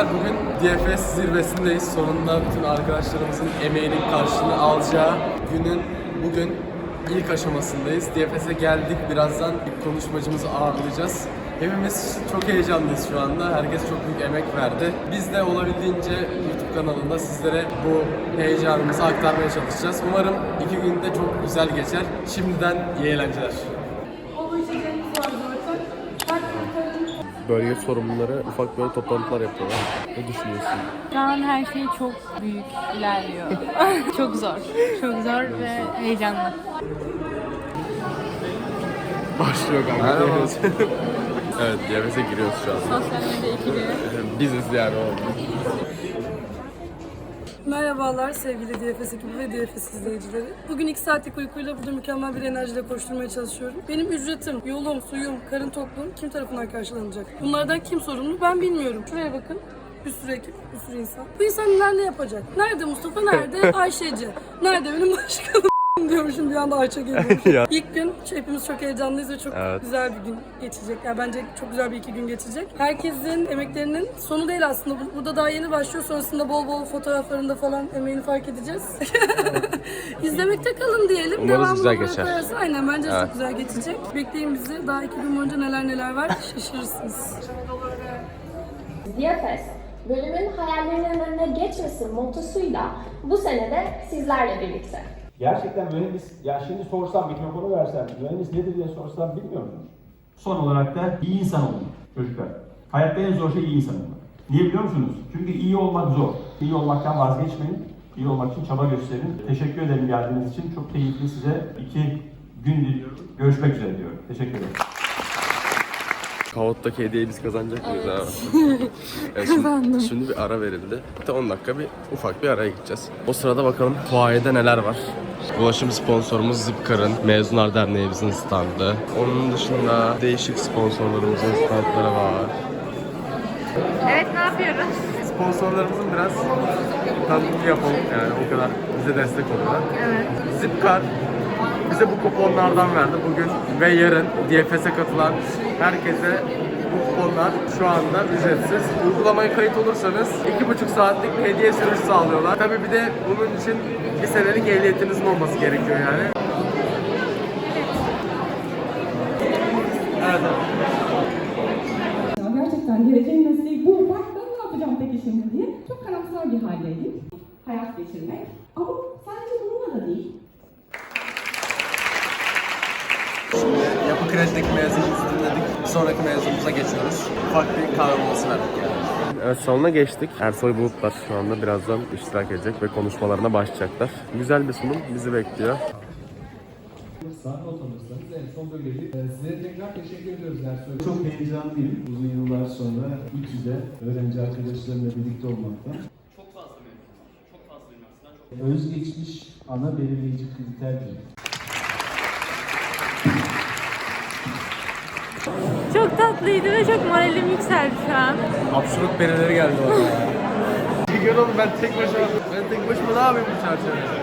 Gençler. Bugün DFS zirvesindeyiz. Sonunda bütün arkadaşlarımızın emeğinin karşılığını alacağı günün bugün ilk aşamasındayız. DFS'e geldik. Birazdan bir konuşmacımızı ağırlayacağız. Hepimiz çok heyecanlıyız şu anda. Herkes çok büyük emek verdi. Biz de olabildiğince YouTube kanalında sizlere bu heyecanımızı aktarmaya çalışacağız. Umarım iki günde çok güzel geçer. Şimdiden iyi eğlenceler. O içeceğimiz var zaten. Kaç kurtarın. Bölge sorumluları ufak böyle toplantılar yapıyorlar. Ne düşünüyorsun? Şu an her şey çok büyük ilerliyor. çok zor. Çok zor ve heyecanlı. Başlıyor kanka. evet, DFS'e giriyoruz şu an. Sosyal medya ikili. Biziz yani o. Merhabalar sevgili DFS ekibi ve DFS izleyicileri. Bugün 2 saatlik uykuyla burada mükemmel bir enerjiyle koşturmaya çalışıyorum. Benim ücretim, yolum, suyum, karın tokluğum kim tarafından karşılanacak? Bunlardan kim sorumlu ben bilmiyorum. Şuraya bakın. Bir sürü ekip, bir sürü insan. Bu insanlar ne yapacak? Nerede Mustafa, nerede Ayşeci? Nerede benim başkanım? Diyormuşum bir anda Ayça geliyormuş. Ya. İlk gün hepimiz çok heyecanlıyız ve çok Evet. güzel bir gün geçecek. Yani bence çok güzel bir iki gün geçecek. Herkesin emeklerinin sonu değil aslında. Bu- Burada daha yeni başlıyor. Sonrasında bol bol fotoğraflarında falan emeğini fark edeceğiz. İzlemekte kalın diyelim. Umarız Devamını güzel geçer. koyarsa Aynen bence Evet. çok güzel geçecek. Bekleyin bizi. Daha iki gün boyunca neler neler var şaşırırsınız. Diyafes, bölümün hayallerinin önüne geçmesin mottosuyla bu senede sizlerle birlikte. Gerçekten mühendis, ya şimdi sorsam mikrofonu versem, mühendis nedir diye sorsam bilmiyor musunuz? Son olarak da iyi insan olun çocuklar. Hayatta en zor şey iyi insan olmak. Niye biliyor musunuz? Çünkü iyi olmak zor. İyi olmaktan vazgeçmeyin. İyi olmak için çaba gösterin. Teşekkür ederim geldiğiniz için. Çok keyifli size iki gün diliyorum. Görüşmek üzere diyorum. Teşekkür ederim. Kavot'taki hediyeyi biz kazanacak mıyız abi? Evet, şimdi, şimdi bir ara verildi. Hatta 10 dakika bir ufak bir araya gideceğiz. O sırada bakalım fuayede neler var. Ulaşım sponsorumuz Zipcar'ın Mezunlar Derneğimizin standı. Onun dışında değişik sponsorlarımızın standları var. Evet ne yapıyoruz? Sponsorlarımızın biraz tanıtımı yapalım yani o kadar bize destek oluyorlar. Evet. Zipcar bize bu kuponlardan verdi bugün ve yarın DFS'e katılan herkese bu kuponlar şu anda ücretsiz. Uygulamaya kayıt olursanız 2,5 saatlik bir hediye sürüş sağlıyorlar. Tabii bir de bunun için bir senelik ehliyetinizin olması gerekiyor yani. Evet. Gerçekten geleceğin mesleği bu. Bak ben ne yapacağım peki şimdi diye çok karamsar bir haldeydik. Hayat geçirmek. Ama sadece bununla da değil. Yapı kredideki mezunumuzu dinledik. Bir sonraki mezunumuza geçiyoruz. Ufak bir kahve molası verdik yani. Evet salona geçtik. Ersoy Bulutlar şu anda birazdan iştirak edecek ve konuşmalarına başlayacaklar. Güzel bir sunum bizi bekliyor. Sağ not alırsanız en son böyle bir e, size tekrar teşekkür ediyoruz Ersoy. Çok heyecanlıyım uzun yıllar sonra ilk yüze öğrenci arkadaşlarımla birlikte olmaktan. Çok fazla memnunum. Çok fazla üniversiteden. Özgeçmiş ana belirleyici kriterdir. Çok tatlıydı ve çok moralim yükseldi şu an. Absürt berileri geldi bana gün oğlum ben tek başıma, ben tek başıma ne yapayım bu çerçevede?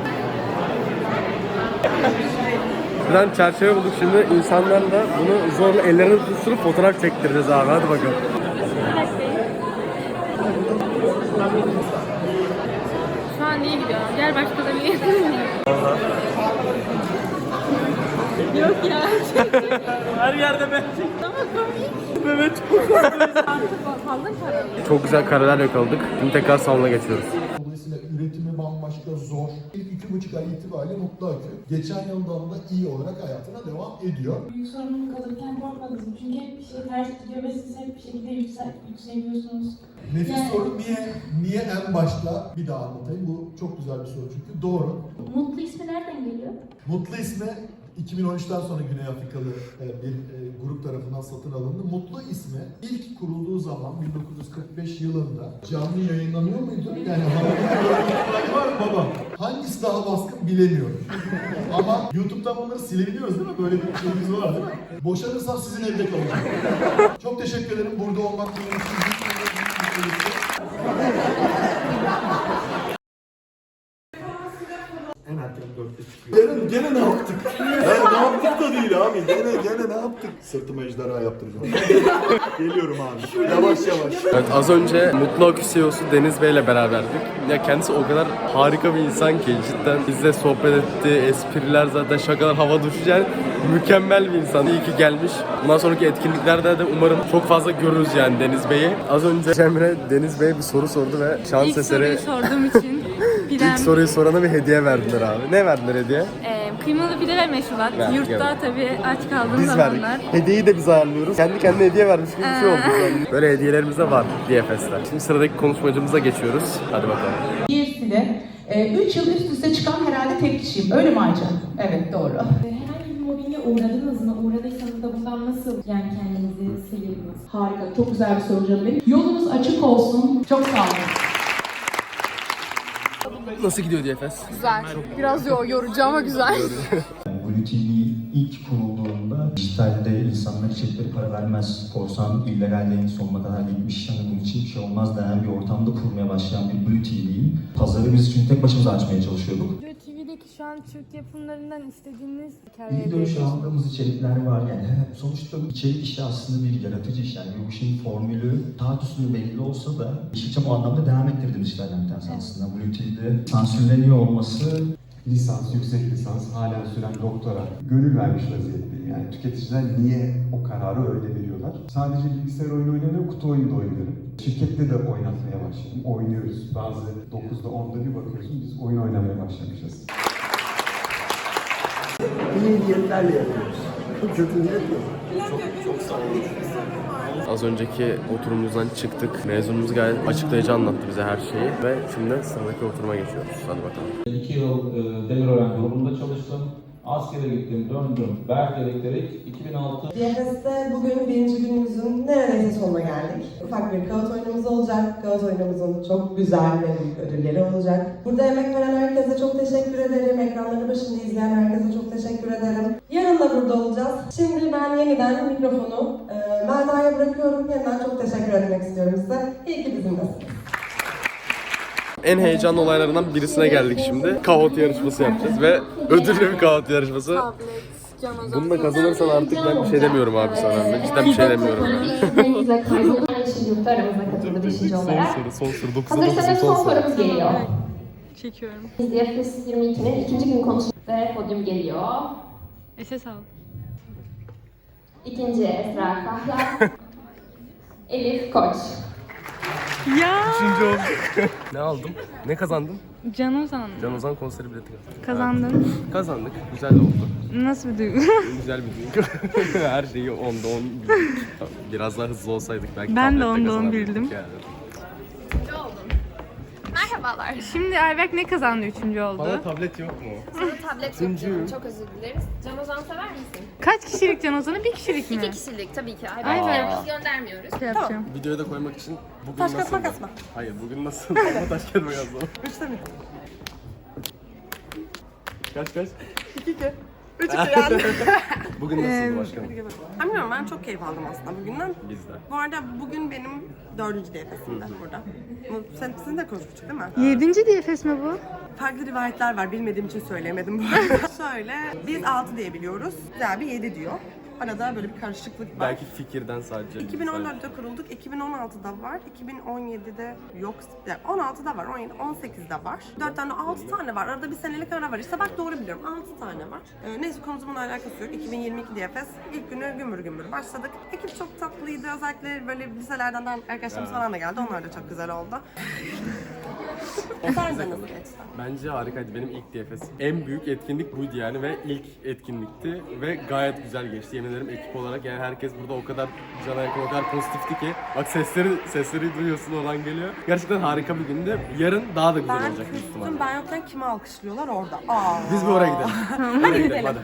Buradan çerçeve bulduk şimdi insanlarla bunu zorla ellerini tutuşturup fotoğraf çektireceğiz abi hadi bakalım. Şu an iyi gidiyor. Gel başka da bir Yok ya. Her yerde ben Ama komik. Mehmet Fazla paralı. Çok güzel kareler yakaladık. Şimdi tekrar salona geçiyoruz. Dolayısıyla üretimi bambaşka zor. İlk iki buçuk ay itibariyle mutlu akıyor. Geçen yıldan da iyi olarak hayatına devam ediyor. Büyük sorumluluk alırken korkmadınız mı? Çünkü hep bir şey ters gidiyor ve siz hep bir şekilde yüksel, yükseliyorsunuz. Nefis Yani- soru niye? Niye en başta? Bir daha anlatayım. Bu çok güzel bir soru çünkü doğru. Mutlu ismi nereden geliyor? Mutlu ismi 2013'ten sonra Güney Afrikalı e, bir e, grup tarafından satın alındı. Mutlu ismi ilk kurulduğu zaman 1945 yılında canlı yayınlanıyor muydu? Yani var baba? Hangisi daha baskın bilemiyorum. Ama YouTube'dan bunları silebiliyoruz değil mi? Böyle bir şeyimiz var değil mi? Boşanırsam sizin evde kalacağım. Çok teşekkür ederim burada olmak için dörtte çıkıyor. Gene, gene ne yaptık? Ya ne yaptık da değil abi. Gene, gene ne yaptık? Sırtıma ejderha yaptıracağım. Geliyorum abi. Yavaş yavaş. Evet az önce Mutlu Akü CEO'su Deniz Bey ile beraberdik. Ya kendisi o kadar harika bir insan ki cidden bizle sohbet etti, espriler zaten şakalar hava düştü yani mükemmel bir insan. İyi ki gelmiş. Bundan sonraki etkinliklerde de umarım çok fazla görürüz yani Deniz Bey'i. Az önce Cemre Deniz Bey'e bir soru sordu ve şans İlk eseri soruyu sorduğum için Pidem, ilk soruyu sorana bir hediye verdiler abi. Ne verdiler hediye? e, kıymalı pide ve meşrubat. Ver, Yurtta gel. tabii aç kaldığım Biz verdik. zamanlar. Hediyeyi de biz ayarlıyoruz. Kendi kendine hediye vermiş gibi bir şey oldu. Yani. Böyle hediyelerimiz de var DFS'te. Şimdi sıradaki konuşmacımıza geçiyoruz. Hadi bakalım. Diğerisi 3 yıl üst üste çıkan herhalde tek kişiyim. Öyle mi Ayça? Evet doğru. Herhangi bir mobbinge uğradınız mı? Uğradıysanız da bundan nasıl yani kendinizi sıyırdınız? Harika. Çok güzel bir soru canım benim. Yolunuz açık olsun. Çok sağ olun. Nasıl gidiyor DFS? Güzel. Biraz yorucu ama güzel. Blue TV ilk kurulduğunda dijitalde insanlar içerikleri para vermez, korsan illegallerin sonuna kadar gitmiş, hani bunun için bir şey olmaz denen bir ortamda kurmaya başlayan bir Blue TV'yim. Pazarı biz çünkü tek başımıza açmaya çalışıyorduk. TV'deki şu an Türk yapımlarından istediğiniz İyi dönüş aldığımız içerikler var yani sonuçta içerik işi aslında bir yaratıcı iş yani bu işin formülü taht üstünde belli olsa da Yeşilçam o anlamda devam ettirdiğimiz işlerden bir tanesi aslında. Blue TV'de sansürleniyor olması Lisans, yüksek lisans, halen süren doktora gönül vermiş vaziyetteyim. Yani tüketiciler niye o kararı öyle veriyorlar? Sadece bilgisayar oyunu oynamıyorum, kutu oyunu da oynuyorum. Şirkette de oynatmaya başladım. Oynuyoruz. Bazı 9'da 10'da bir bakıyorsun biz oyun oynamaya başlamışız. Az önceki oturumumuzdan çıktık. Mezunumuz gayet açıklayıcı anlattı bize her şeyi. Ve şimdi sıradaki oturuma geçiyoruz. Hadi bakalım. İki yıl e, Demirören grubunda çalıştım. Askere gittim, döndüm. Berk Elektrik 2006 DFS'te bugün birinci günümüzün neredeyse sonuna geldik. Ufak bir kağıt oyunumuz olacak. Kağıt oyunumuzun çok güzel ve ödülleri olacak. Burada emek veren herkese çok teşekkür ederim. Ekranları başında izleyen herkese çok teşekkür ederim. Yarın da burada olacağız. Şimdi ben yeniden mikrofonu e, Melda'ya bırakıyorum. Yeniden çok teşekkür etmek istiyorum size. İyi ki bizimlesiniz. En heyecanlı olaylarından birisine geldik şimdi. Kahvaltı yarışması yapacağız ve ödüllü bir kahvaltı yarışması. Bunu da kazanırsan artık ben bir şey demiyorum abi sana. Ben cidden bir şey demiyorum. Yurt'ta aramıza katıldı beşinci olarak. soru, son soru. 9'da Hazırsanız son sorumuz geliyor. Çekiyorum. DFS 22'nin ikinci gün konusu ve podyum geliyor. SS al. İkinci Esra Kahya. Elif Koç. Ya Ne aldım? Ne kazandım? Can Ozan Can Ozan konseri bileti kazandım. kazandın. Kazandık. Güzel oldu. Nasıl bir duygu? Güzel bir duygu. Her şeyi onda on. Biraz daha hızlı olsaydık belki Ben de onda on bildim. yani. Merhabalar. Şimdi Ayberk ne kazandı üçüncü oldu? Bana tablet yok mu? Sana tablet Üçüncü. yapıyorum. Çok özür dileriz. Can Ozan sever misin? Kaç kişilik Can Ozan'ı? Bir kişilik mi? İki kişilik tabii ki. Ay Ay, be. biz göndermiyoruz. Şey yapacağım. Videoya da koymak için bugün taş nasıl? Taş mı? Hayır bugün nasıl? Ama taş kağıt makas mı? Üçte mi? Kaç kaç? İki iki. Bugün nasıldı başkanım? Bilmiyorum ben çok keyif aldım aslında bugünden. Biz de. Bu arada bugün benim dördüncü DFS'imde burada. Bu- Sen, sizin de konuşmuştuk değil mi? Yedinci DFS mi bu? Farklı rivayetler var. Bilmediğim için söyleyemedim bu arada. Şöyle, biz 6 diye biliyoruz. Güzel bir 7 diyor. Arada böyle bir karışıklık var. Belki fikirden sadece. 2014'te kurulduk. 2016'da var. 2017'de yok. Yani 16'da var. 17, 18'de var. 4 tane 6 tane var. Arada bir senelik ara var. İşte bak doğru biliyorum. 6 tane var. Ee, neyse konumuzun alakası yok. 2022 DFS. İlk günü gümbür gümbür başladık. Ekip çok tatlıydı. Özellikle böyle liselerden de arkadaşlarımız falan da geldi. Onlar da çok güzel oldu. Geçti? Bence harikaydı. Benim ilk DFS. En büyük etkinlik buydu yani ve ilk etkinlikti ve gayet güzel geçti. Yemin ederim ekip olarak yani herkes burada o kadar cana yakın, o kadar pozitifti ki. Bak sesleri sesleri duyuyorsun oradan geliyor. Gerçekten harika bir gündü. Yarın daha da güzel Ben olacak büyük ihtimalle. Ben yokken kimi alkışlıyorlar orada? Aa. Biz bir oraya gidelim. Oraya gidelim hadi.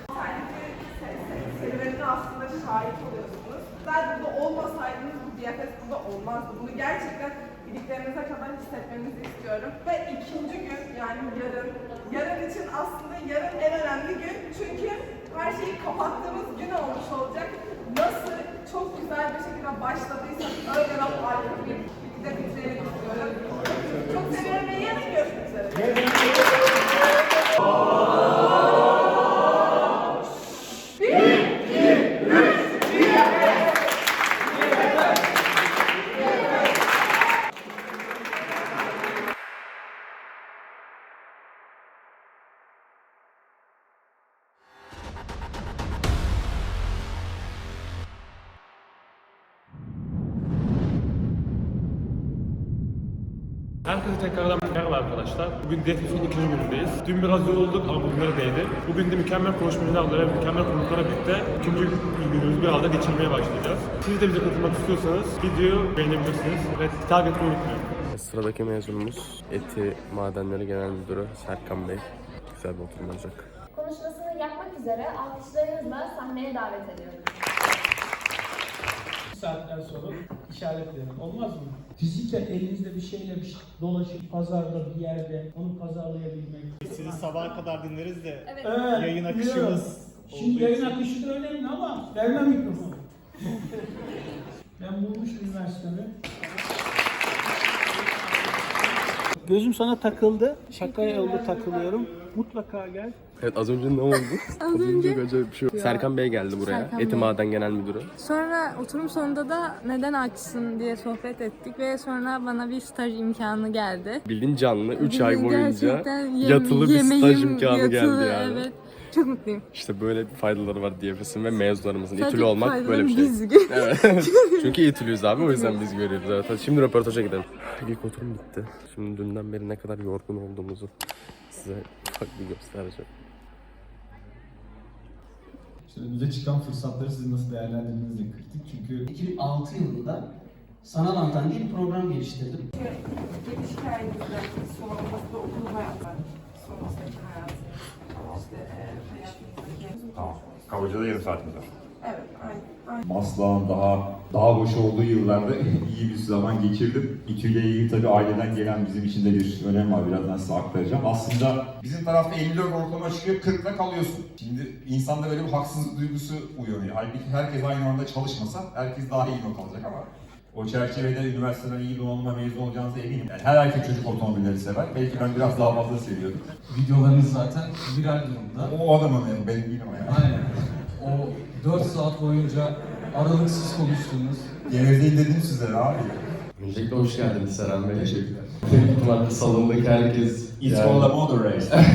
aslında şahit oluyorsunuz. Zaten burada olmasaydınız bu DFS burada olmazdı. Bunu gerçekten iliklerinize kadar hissetmenizi istiyorum. Ve ikinci gün yani yarın, yarın için aslında yarın en önemli gün. Çünkü her şeyi kapattığımız gün olmuş olacak. Nasıl çok güzel bir şekilde başladıysak öyle de harika bir şekilde bitirelim istiyorum. Çok seviyorum ve yarın görüşmek üzere. Herkese tekrardan merhaba arkadaşlar. Bugün DFF'in ikinci günündeyiz. Dün biraz yorulduk ama bugünlere değdi. Bugün de mükemmel konuşmacılarla ve mükemmel konuklarla birlikte ikinci günümüzü bir arada geçirmeye başlayacağız. Siz de bize katılmak istiyorsanız videoyu beğenebilirsiniz ve takip etmeyi unutmayın. Sıradaki mezunumuz Eti Madenleri Genel Müdürü Serkan Bey. Güzel bir oturum olacak. Konuşmasını yapmak üzere alkışlarınızla sahneye davet ediyorum. Saatler sonra işaretleyelim. Olmaz mı? Fiziken elinizde bir şeyle bir şey dolaşıp pazarda bir yerde onu pazarlayabilmek. Sizi sabaha kadar dinleriz de Evet. Evet, yayın biliyorum. akışımız Şimdi yayın akışı da önemli ama verme mikrofonu. ben bulmuşum üniversitemi. Gözüm sana takıldı. Şaka yolda takılıyorum. Mutlaka gel. Evet az önce ne oldu? az önce- acayip bir şey oldu. Serkan Bey geldi buraya. Serkan Bey. Genel Müdürü. Sonra oturum sonunda da neden açsın diye sohbet ettik ve sonra bana bir staj imkanı geldi. Bildiğin canlı 3 ay boyunca yem- yatılı bir staj imkanı yatılı, geldi yani. Evet. Çok mutluyum. İşte böyle bir faydaları var DFS'in ve mezunlarımızın. Sadece İTÜ'lü olmak böyle bir şey. biz. Evet. Çünkü İTÜ'lüyüz abi o yüzden biz görüyoruz. Evet. Şimdi röportaja gidelim. İlk oturum bitti. Şimdi dünden beri ne kadar yorgun olduğumuzu size ufak bir göstereceğim. İşte önümüze çıkan fırsatları sizin nasıl değerlendirdiğinizle kritik. Çünkü 2006 yılında sanal anten diye bir program geliştirdim. Geliş hikayenizden sonrası da okul hayatları, sonrasındaki hayat, işte e, hayatınızdaki... Tamam. Kabaca yarım saatimiz var. Evet, aynen. aynen. Maslak'ın daha daha boş olduğu yıllarda iyi bir zaman geçirdim. İTÜ ile ilgili tabii aileden gelen bizim için de bir önem var. Birazdan size aktaracağım. Aslında bizim tarafta 54 ortalama çıkıyor, 40'la kalıyorsun. Şimdi insanda böyle bir haksızlık duygusu uyanıyor. Halbuki herkes aynı anda çalışmasa herkes daha iyi not alacak ama o çerçevede üniversiteden iyi donanımla mezun olacağınıza eminim. Yani her erkek çocuk otomobilleri sever. Belki ben biraz daha fazla seviyorum. videolarınız zaten viral durumda. O adamın yani, benim değil ama yani. Aynen. O 4 saat boyunca aralıksız konuştuğunuz Gevezeyim dedim size abi. Öncelikle hoş geldiniz Seren Bey. Teşekkürler. Büyük ihtimalle salondaki herkes It's yani- all a race.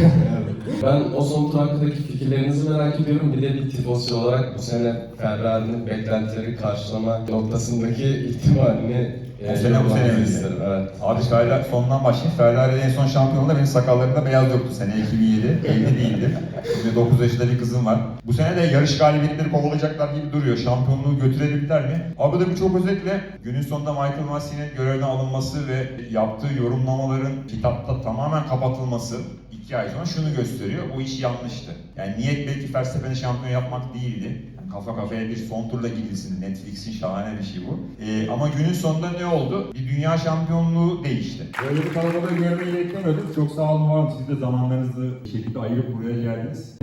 Ben o son tur hakkındaki fikirlerinizi merak ediyorum. Bir de bir tifosi olarak bu sene Ferrari'nin beklentileri karşılama noktasındaki ihtimalini Bu sene bu sene isterim. Evet. Abi Ferrari sondan başlayayım. Ferrari'de en son şampiyonluğunda benim sakallarımda beyaz yoktu sene 2007. Evli değildim. Şimdi 9 yaşında bir kızım var. Bu sene de yarış galibiyetleri kovalayacaklar gibi duruyor. Şampiyonluğu götürebilirler mi? Abi bir çok özetle günün sonunda Michael Massey'nin görevden alınması ve yaptığı yorumlamaların kitapta tamamen kapatılması iki ay sonra şunu gösteriyor. Bu iş yanlıştı. Yani niyet belki Verstappen'i şampiyon yapmak değildi. Kafa kafaya bir son turla gidilsin. Netflix'in şahane bir şey bu. Ee, ama günün sonunda ne oldu? Bir dünya şampiyonluğu değişti. Böyle bir kalabalığı görmeyi beklemiyordum. Çok sağ olun var Siz de zamanlarınızı şekilde ayırıp buraya geldiniz.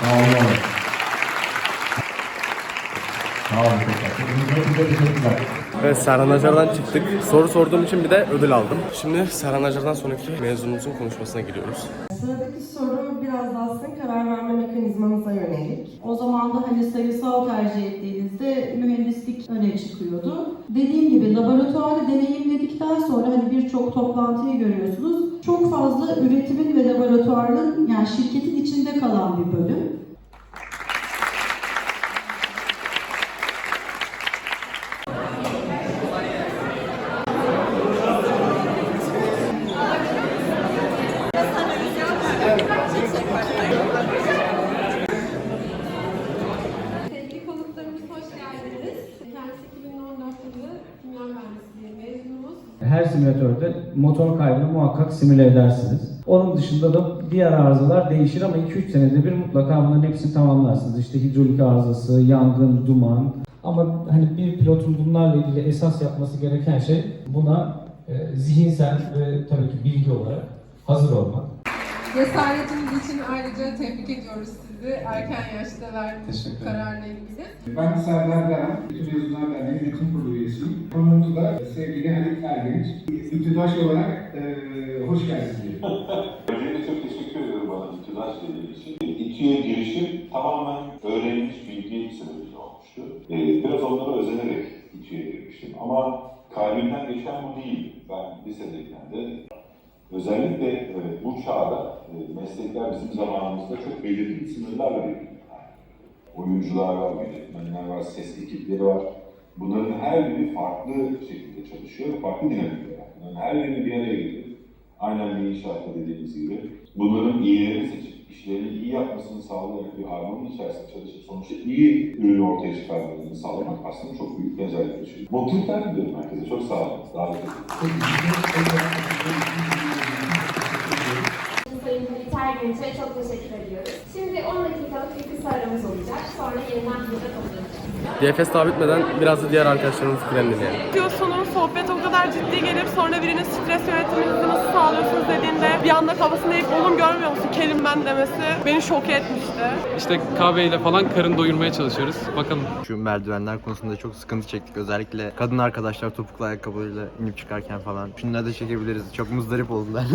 Sağ olun. Sağ olun Serhan Acar'dan çıktık. Soru sorduğum için bir de ödül aldım. Şimdi Serhan Acar'dan sonraki mezunumuzun konuşmasına giriyoruz. Sıradaki soru biraz daha sizin karar verme mekanizmanıza yönelik. O zaman da hani sayısal tercih ettiğinizde mühendislik öne çıkıyordu. Dediğim gibi laboratuvarı deneyimledikten sonra hani birçok toplantıyı görüyorsunuz. Çok fazla üretimin ve laboratuvarın yani şirketin içinde kalan bir bölüm. Sevgili konuklarımız hoş geldiniz. Kendisi 2014 yılı kimya mühendisliği mezunumuz. Her simülatörde motor kaybını muhakkak simüle edersiniz. Onun dışında da diğer arızalar değişir ama 2-3 senede bir mutlaka bunların hepsini tamamlarsınız. İşte hidrolik arızası, yangın, duman. Ama hani bir pilotun bunlarla ilgili esas yapması gereken şey buna e, zihinsel ve tabii ki bilgi olarak hazır olmak. Cesaretiniz için ayrıca tebrik ediyoruz sizi. Erken yaşta verdiğiniz Teşekkür kararla ilgili. Ben Serdar Deren, İTÜ Mezunlar Derneği Yönetim Kurulu üyesiyim. Konuğumuz da sevgili Halit Ergenç. İttidaş olarak eee hoş geldiniz diyelim. Öncelikle çok teşekkür ediyorum bana İTÜDAŞ dediği için. İTÜ'ye girişim tamamen öğrenilmiş bilgi sebebiyle olmuştu. Ee, biraz onlara özenerek İTÜ'ye girmiştim. Ama kalbimden geçen bu değil. Ben lisedeyken de özellikle e, bu çağda e, meslekler bizim zamanımızda çok belirgin sınırlarla belirleniyor. Oyuncular var, yönetmenler var, ses ekipleri var. Bunların her biri farklı şekilde çalışıyor, farklı dinamikler var. Bunların her birini bir araya getirip Aynen bir inşaatta dediğimiz gibi. Bunların iyilerini seçip, işlerini iyi yapmasını sağlayarak bir harmanın içerisinde çalışıp sonuçta iyi ürün ortaya çıkarmalarını sağlamak aslında çok büyük benzerlik taşıyor. Mutluluklar diliyorum herkese. Çok sağ olun. Davet. Sayın Biter Genç'e çok teşekkür ediyoruz. Şimdi 10 dakikalık bir kısa aramız olacak. Sonra yeniden burada toplanacağız. DFS daha bitmeden biraz da diğer arkadaşlarımızın fikirlerini dinleyelim. Diyorsunuz sohbet o kadar ciddi gelip sonra birinin stres yönetiminizi nasıl sağlıyorsunuz dediğinde bir anda kafasında eğip oğlum görmüyor musun kelim ben demesi beni şok etmişti. İşte kahveyle falan karın doyurmaya çalışıyoruz. Bakalım. Şu merdivenler konusunda çok sıkıntı çektik. Özellikle kadın arkadaşlar topuklu ayakkabıyla inip çıkarken falan. Şunları da çekebiliriz. Çok muzdarip oldular.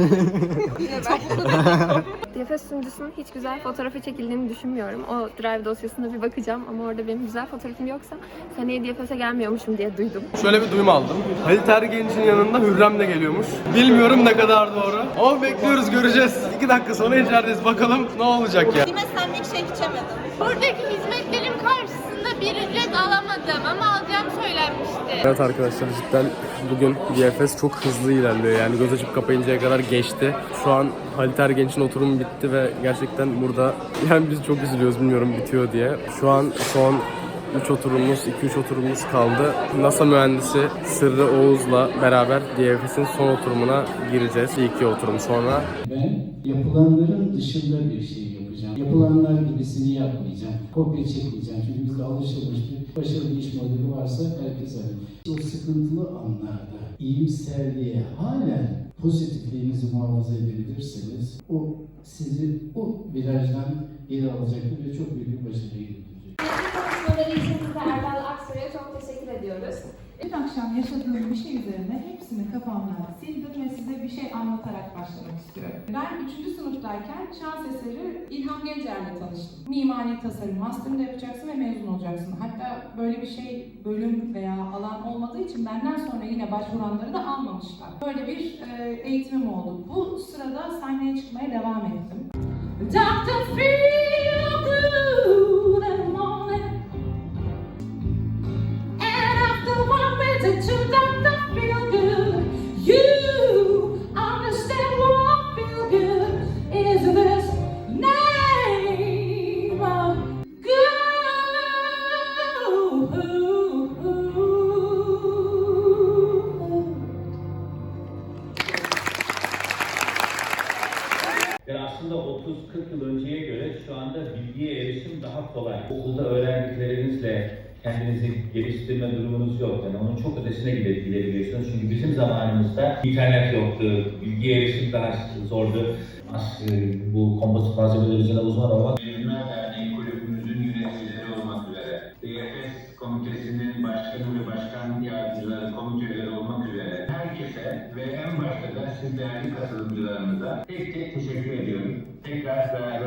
DFS sunucusunun hiç güzel fotoğrafı çekildiğini düşünmüyorum. O drive dosyasına bir bakacağım ama orada benim güzel fotoğrafım yoksa seneye DFS'e gelmiyormuşum diye duydum. Şöyle bir duyum aldım. Halit Ergenç'in yanında Hürrem de geliyormuş. Bilmiyorum ne kadar doğru. Ama bekliyoruz göreceğiz. İki dakika sonra içerideyiz. Bakalım ne olacak ya. sen bir şey içemedim. Buradaki hizmetlerin karşısında bir ücret alamadım ama alacağım söylenmişti. Evet arkadaşlar cidden bugün DFS çok hızlı ilerliyor. Yani göz açıp kapayıncaya kadar geçti. Şu an Halit Ergenç'in oturumu bitti ve gerçekten burada yani biz çok üzülüyoruz bilmiyorum bitiyor diye. Şu an son 3 oturumumuz, 2-3 oturumumuz kaldı. NASA mühendisi Sırrı Oğuz'la beraber DFS'in son oturumuna gireceğiz. Bir iki oturum sonra. Ben yapılanların dışında bir şey yapacağım. Yapılanlar gibisini yapmayacağım. Kopya çekmeyeceğim. Çünkü bizde alışılmış bir başarılı iş modeli varsa herkes aynı. O sıkıntılı anlarda iyimserliğe halen pozitifliğinizi muhafaza edebilirseniz o sizi o virajdan geri alacaktır ve çok büyük bir başarıya getirecek. Konuşmaları için size Erdal Aksoy'a çok teşekkür ediyoruz. Dün akşam yaşadığım bir şey üzerine hepsini kafamdan sildim ve size bir şey anlatarak başlamak istiyorum. Ben 3. sınıftayken şans eseri İlham Gencer'le tanıştım. Mimari tasarım master'ını yapacaksın ve mezun olacaksın. Hatta böyle bir şey bölüm veya alan olmadığı için benden sonra yine başvuranları da almamışlar. Böyle bir e, eğitimim oldu. Bu sırada sahneye çıkmaya devam ettim. Doctor feel öğrendiklerinizle kendinizi geliştirme durumunuz yok. Yani onun çok ötesine geçiyorsunuz. Çünkü bizim zamanımızda internet yoktu, bilgiye erişim daha zordu. As, e, bu kompozit malzemeler üzerine uzman olmak. Bilimler Derneği kulübümüzün yöneticileri olmak üzere, DFS komitesinin başkanı ve başkan yardımcıları, komite üyeleri olmak üzere herkese ve en başta da siz değerli katılımcılarımıza tek tek teşekkür ediyorum. Tekrar beraber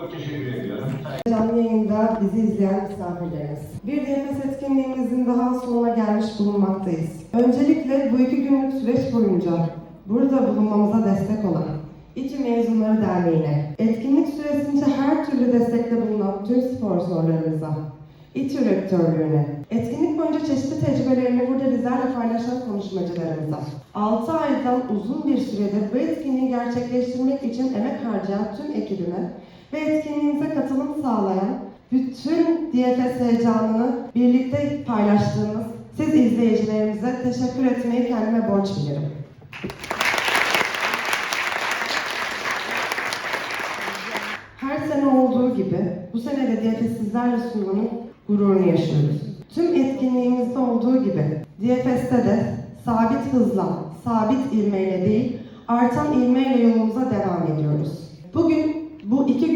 çok teşekkür ediyorum. Canlı yayında bizi izleyen misafirlerimiz. Bir DFS etkinliğimizin daha sonuna gelmiş bulunmaktayız. Öncelikle bu iki günlük süreç boyunca burada bulunmamıza destek olan İTÜ Mezunları Derneği'ne, etkinlik süresince her türlü destekte bulunan tüm sponsorlarımıza, İTÜ Rektörlüğü'ne, etkinlik boyunca çeşitli tecrübelerini burada bizlerle paylaşan konuşmacılarımıza, 6 aydan uzun bir süredir bu etkinliği gerçekleştirmek için emek harcayan tüm ekibime ve etkinliğimize katılım sağlayan bütün DFS heyecanını birlikte paylaştığımız siz izleyicilerimize teşekkür etmeyi kendime borç bilirim. Her sene olduğu gibi bu sene de DFS sizlerle sunmanın gururunu yaşıyoruz. Tüm etkinliğimizde olduğu gibi DFS'te de sabit hızla, sabit ivmeyle değil, artan ivmeyle yolumuza devam ediyoruz.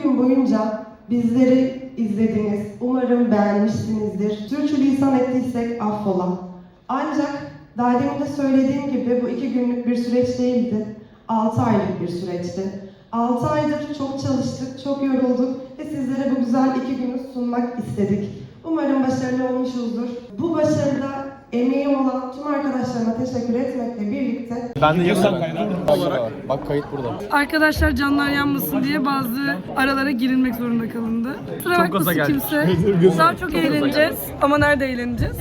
Gün boyunca bizleri izlediniz. Umarım beğenmişsinizdir. Sürçülisan ettiysek affola. Ancak daha demin de söylediğim gibi bu iki günlük bir süreç değildi. 6 aylık bir süreçti. 6 aydır çok çalıştık, çok yorulduk ve sizlere bu güzel iki günü sunmak istedik. Umarım başarılı olmuşuzdur. Bu başarıda emeği olan tüm arkadaşlarıma teşekkür etmekle birlikte Ben de yazan olarak. Bak kayıt burada. Arkadaşlar canlar yanmasın diye bazı aralara girilmek zorunda kalındı. Kusura bakmasın kimse. Daha çok eğleneceğiz. Ama nerede eğleneceğiz?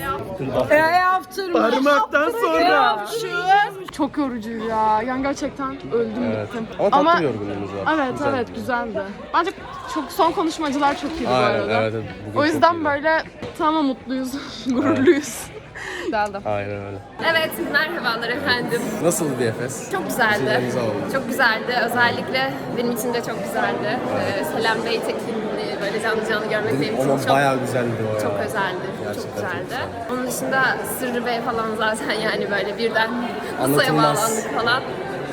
E, after. Parmaktan sonra. E, çok yorucuydu ya. Yani gerçekten öldüm Evet. bittim. Ama tatlı bir yorgunluğumuz var. Evet Güzel. evet güzeldi. Bence çok son konuşmacılar çok iyiydi bu Aynen, arada. evet, evet. Bugün o çok yüzden iyiydi. böyle tamam mutluyuz, gururluyuz. Güzeldi. Aynen öyle. Evet, merhabalar efendim. Nasıldı DFS? Çok güzeldi. Düşüncelerinizi alalım. Çok güzeldi. Özellikle benim için de çok güzeldi. Ee, Selam Bey Tekin'i böyle canlı canlı görmek benim için Ama çok bayağı güzeldi o ya. çok özeldi. Gerçekten çok çok güzeldi. güzel. Onun dışında Sırrı Bey falan zaten yani böyle birden masaya Anlatılmaz. bağlandık falan.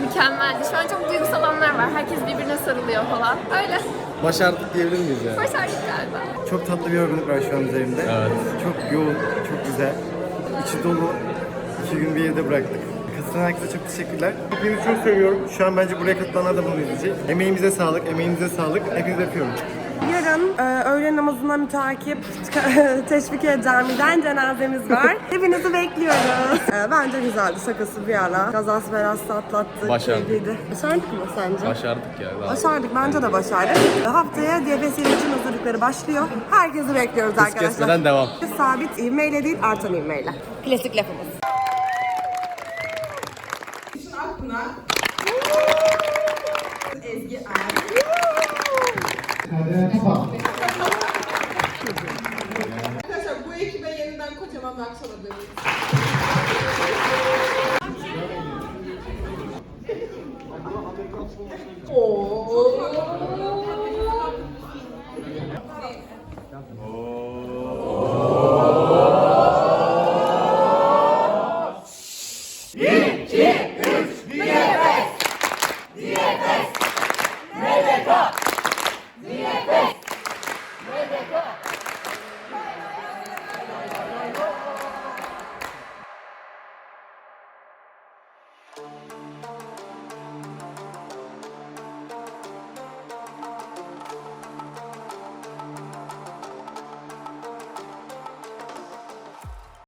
Mükemmeldi. Şu an çok duygusal anlar var. Herkes birbirine sarılıyor falan. Öyle. Başardık diyebilir miyiz yani? Başardık galiba. Çok tatlı bir yorgunluk var şu an üzerimde. Evet. Çok yoğun, çok güzel. İçi dolu. İki gün bir yerde bıraktık. Katılan herkese çok teşekkürler. Hepinizi çok seviyorum. Şu an bence buraya katılanlar da bunu izleyecek. Emeğimize sağlık, emeğinize sağlık. Hepinizi öpüyorum. Yarın e, öğle namazına mütakip Teşvikiye Camii'den cenazemiz var. Hepinizi bekliyoruz. E, bence güzeldi şakası bir yana. Kazası belası atlattık. Başardık. keyifliydi. Başardık mı sence? Başardık ya. Daha. Başardık. Bence de başardık. Haftaya DBS için hazırlıkları başlıyor. Herkesi bekliyoruz Hız arkadaşlar. kesmeden devam. Sabit ivmeyle değil, artan ivmeyle. Klasik lafımız. İşin aklına Ezgi Er. Arkadaşlar bu ekibe yeniden kocaman bir miyiz?